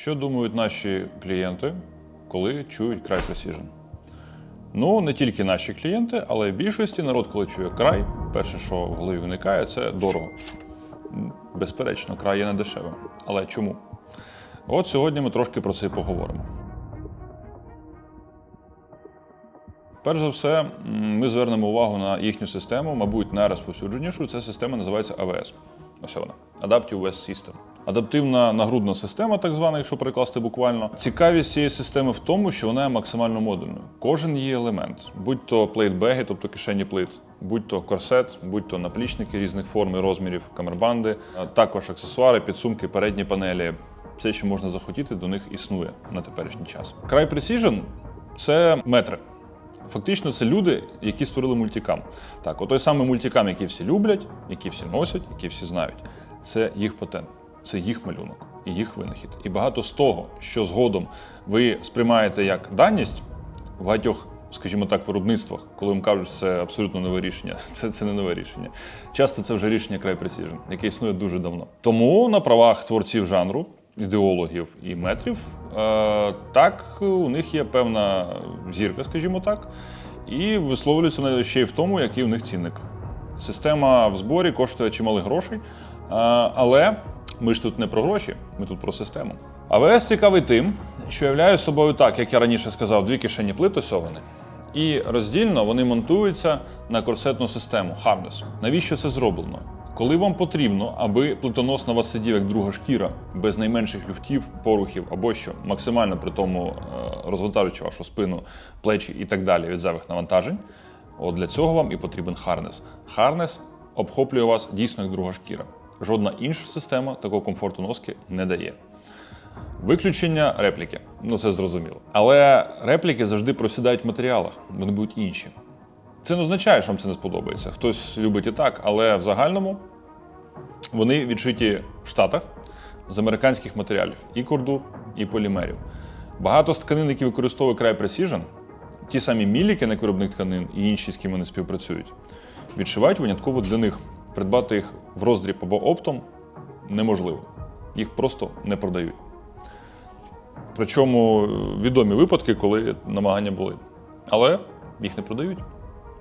Що думають наші клієнти, коли чують край Precision? Ну, не тільки наші клієнти, але в більшості народ, коли чує край, перше, що в голові виникає, це дорого. Безперечно, край є не дешевим. Але чому? От сьогодні ми трошки про це і поговоримо. Перш за все, ми звернемо увагу на їхню систему, мабуть, найрозповсюдженішу. Ця система називається AWS. Ось вона Adaptive West System. Адаптивна нагрудна система, так звана, якщо перекласти буквально. Цікавість цієї системи в тому, що вона є максимально модульною. Кожен її елемент, будь то плейтбеги, тобто кишені плит, будь то корсет, будь то наплічники різних форм і розмірів, камербанди, а також аксесуари, підсумки, передні панелі. Все, що можна захотіти, до них існує на теперішній час. Край Precision – це метри. Фактично, це люди, які створили мультикам. Так, отой самий мультикам, який всі люблять, які всі носять, які всі знають. Це їх патент, це їх малюнок і їх винахід. І багато з того, що згодом ви сприймаєте як даність в багатьох, скажімо так, виробництвах, коли вам кажуть, це абсолютно нове рішення. Це, це не нове рішення. Часто це вже рішення край Precision, яке існує дуже давно. Тому на правах творців жанру ідеологів і метрів. Е, так, у них є певна зірка, скажімо так, і висловлюється навіть ще й в тому, який у них цінник. Система в зборі коштує чимали грошей, е, але ми ж тут не про гроші, ми тут про систему. АВС цікавий тим, що являє собою так, як я раніше сказав, дві кишені плит осьовані. І роздільно вони монтуються на корсетну систему Harness. Навіщо це зроблено? Коли вам потрібно, аби плитонос на вас сидів як друга шкіра, без найменших люфтів, порухів або що, максимально при тому е, розвантажуючи вашу спину, плечі і так далі від зайвих навантажень, от для цього вам і потрібен харнес. Харнес обхоплює вас дійсно як друга шкіра. Жодна інша система такого комфорту носки не дає. Виключення репліки. Ну це зрозуміло. Але репліки завжди просідають в матеріалах, вони будуть інші. Це не означає, що вам це не сподобається. Хтось любить і так, але в загальному вони відшиті в Штатах з американських матеріалів і кордур, і полімерів. Багато з тканин, які використовує край Precision, ті самі міліки на виробник тканин і інші, з ким вони співпрацюють, відшивають винятково для них. Придбати їх в роздріб або оптом неможливо. Їх просто не продають. Причому е, відомі випадки, коли намагання були. Але їх не продають.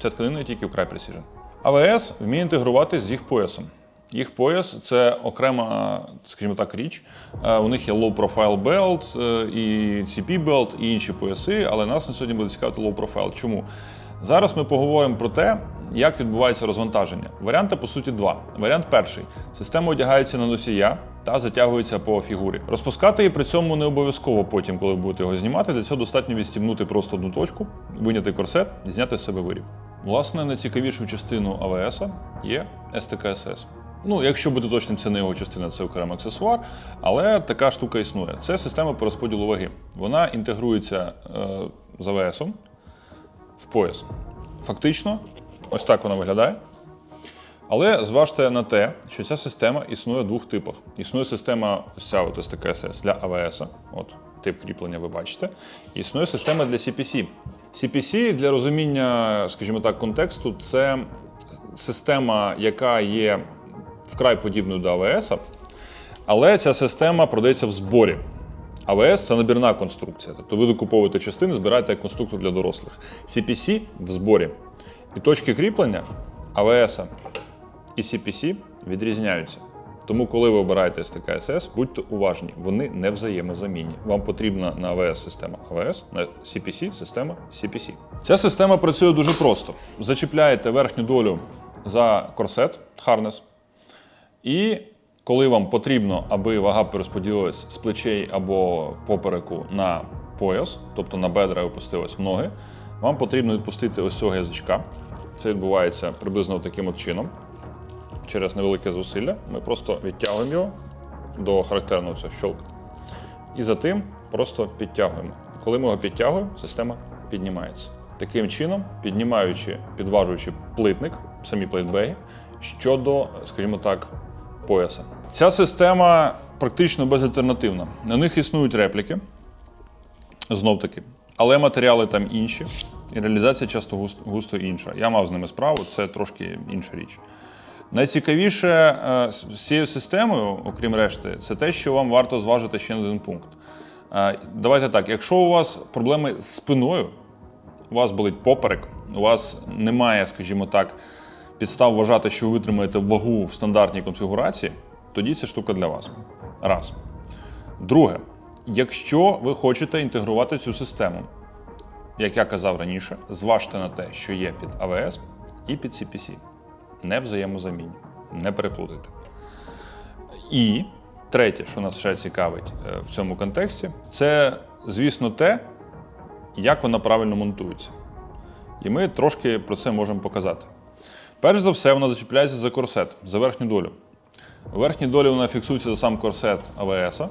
Ця тканина тільки в край Precision. АВС вміє інтегрувати з їх поясом. Їх пояс це окрема, скажімо так, річ. Е, У них є low profile belt, е, і CP belt, і інші пояси, але нас на сьогодні буде цікавити low profile. Чому? Зараз ми поговоримо про те, як відбувається розвантаження. Варіанти, по суті, два. Варіант перший: система одягається на носія та затягується по фігурі. Розпускати її при цьому не обов'язково потім, коли будете його знімати. Для цього достатньо відстібнути просто одну точку, виняти корсет і зняти з себе виріб. Власне, найцікавішою частиною АВС є STK-SS. Ну, якщо бути точним, це не його частина, це окремий аксесуар, але така штука існує. Це система по розподілу ваги. Вона інтегрується е, з АВС в пояс. Фактично, ось так вона виглядає. Але зважте на те, що ця система існує в двох типах. Існує система ось ця от STK-SS для АВС, от тип кріплення ви бачите. Існує система для CPC. CPC для розуміння, скажімо так, контексту, це система, яка є вкрай подібною до АВС, але ця система продається в зборі. АВС це набірна конструкція. Тобто ви докуповуєте частини, збираєте як конструктор для дорослих. CPC в зборі. І точки кріплення АВС і CPC відрізняються. Тому, коли ви обираєте STK-SS, будьте уважні, вони не взаємозамінні. Вам потрібна на АВС система АВС, на CPC система CPC. Ця система працює дуже просто. Зачіпляєте верхню долю за корсет, харнес, і коли вам потрібно, аби вага перерозподілилась з плечей або попереку на пояс, тобто на бедра і опустилась в ноги, вам потрібно відпустити ось цього язичка. Це відбувається приблизно таким от чином. Через невелике зусилля ми просто відтягуємо його до характерного цього щолка. І за тим просто підтягуємо. Коли ми його підтягуємо, система піднімається. Таким чином, піднімаючи, підважуючи плитник, самі плейтбеги, щодо, скажімо так, пояса. Ця система практично безальтернативна. На них існують репліки, знов таки, але матеріали там інші, і реалізація часто густо інша. Я мав з ними справу, це трошки інша річ. Найцікавіше е, з цією системою, окрім решти, це те, що вам варто зважити ще один пункт. Е, Давайте так, якщо у вас проблеми з спиною, у вас болить поперек, у вас немає, скажімо так, підстав вважати, що ви витримаєте вагу в стандартній конфігурації, тоді ця штука для вас. Раз. Друге, якщо ви хочете інтегрувати цю систему, як я казав раніше, зважте на те, що є під AWS і під CPC. Не взаємозамінні. Не переплутайте. І третє, що нас ще цікавить е, в цьому контексті, це, звісно, те, як вона правильно монтується. І ми трошки про це можемо показати. Перш за все, вона зачіпляється за корсет, за верхню долю. У верхній долі вона фіксується за сам корсет АВС.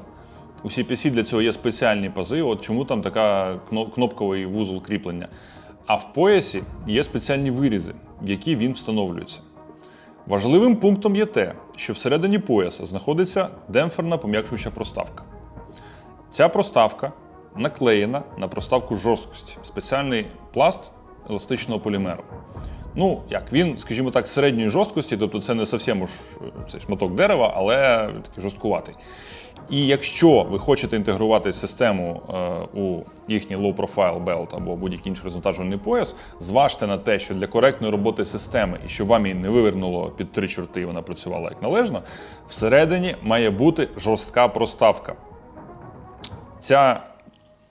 У CPC для цього є спеціальні пази. От чому там така кнопковий вузол кріплення. А в поясі є спеціальні вирізи, в які він встановлюється. Важливим пунктом є те, що всередині пояса знаходиться демпферна пом'якшуюча проставка. Ця проставка наклеєна на проставку жорсткості, спеціальний пласт еластичного полімеру. Ну, як він, скажімо так, середньої жорсткості, тобто це не зовсім уж е, це шматок дерева, але такий жорсткуватий. І якщо ви хочете інтегрувати систему е, у їхній low profile belt або будь-який інший розвантажувальний пояс, зважте на те, що для коректної роботи системи і щоб вам її не вивернуло під три чорти, і вона працювала як належно, всередині має бути жорстка проставка. Ця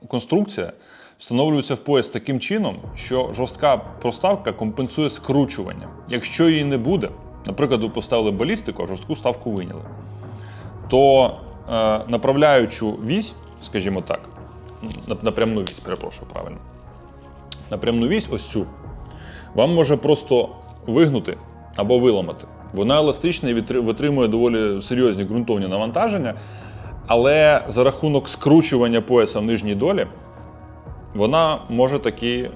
конструкція встановлюється в пояс таким чином, що жорстка проставка компенсує скручування. Якщо її не буде, наприклад, ви поставили балістику, а жорстку ставку виняли, то е, направляючу вісь, скажімо так, на- напрямну вісь, перепрошую правильно, напрямну вісь, ось цю, вам може просто вигнути або виламати. Вона еластична і витримує доволі серйозні ґрунтовні навантаження, але за рахунок скручування пояса в нижній долі, вона може таки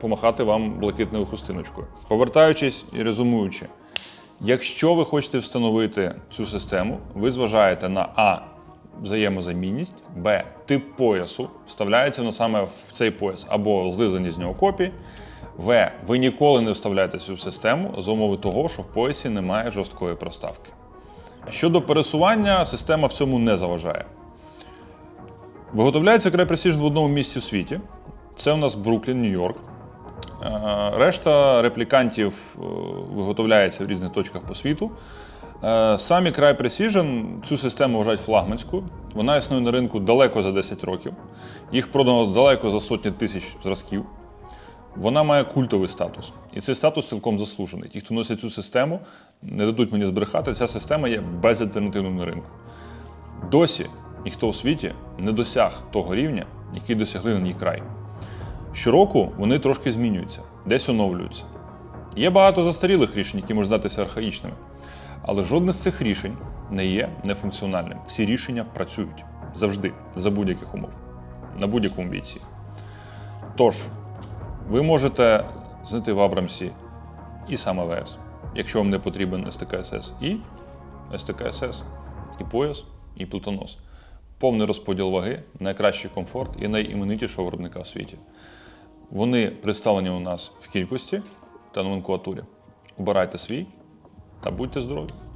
помахати вам блакитною хустиночкою. Повертаючись і резумуючи, якщо ви хочете встановити цю систему, ви зважаєте на А. Взаємозамінність, Б. Тип поясу. Вставляється воно саме в цей пояс або злизані з нього копії. В. Ви ніколи не вставляєте цю систему за умови того, що в поясі немає жорсткої проставки. Щодо пересування, система в цьому не заважає. Виготовляється Cry Precision в одному місці в світі. Це у нас Бруклін, Нью-Йорк. Е, Решта реплікантів е, виготовляється в різних точках по світу. Е, Самі Cry Precision цю систему вважають флагманською. Вона існує на ринку далеко за 10 років. Їх продано далеко за сотні тисяч зразків. Вона має культовий статус. І цей статус цілком заслужений. Ті, хто носять цю систему, не дадуть мені збрехати, ця система є безальтернативною на ринку. Досі ніхто у світі не досяг того рівня, який досягли на ній край. Щороку вони трошки змінюються, десь оновлюються. Є багато застарілих рішень, які можуть здатися архаїчними. Але жодне з цих рішень не є нефункціональним. Всі рішення працюють завжди, за будь-яких умов, на будь-якому бійці. Тож, ви можете знайти в Абрамсі і сам АВС, якщо вам не потрібен СТКСС, і СТКСС, і пояс, і плитонос. Повний розподіл ваги, найкращий комфорт і найіменитішого виробника в світі. Вони представлені у нас в кількості та номенклатурі. Обирайте свій та будьте здорові!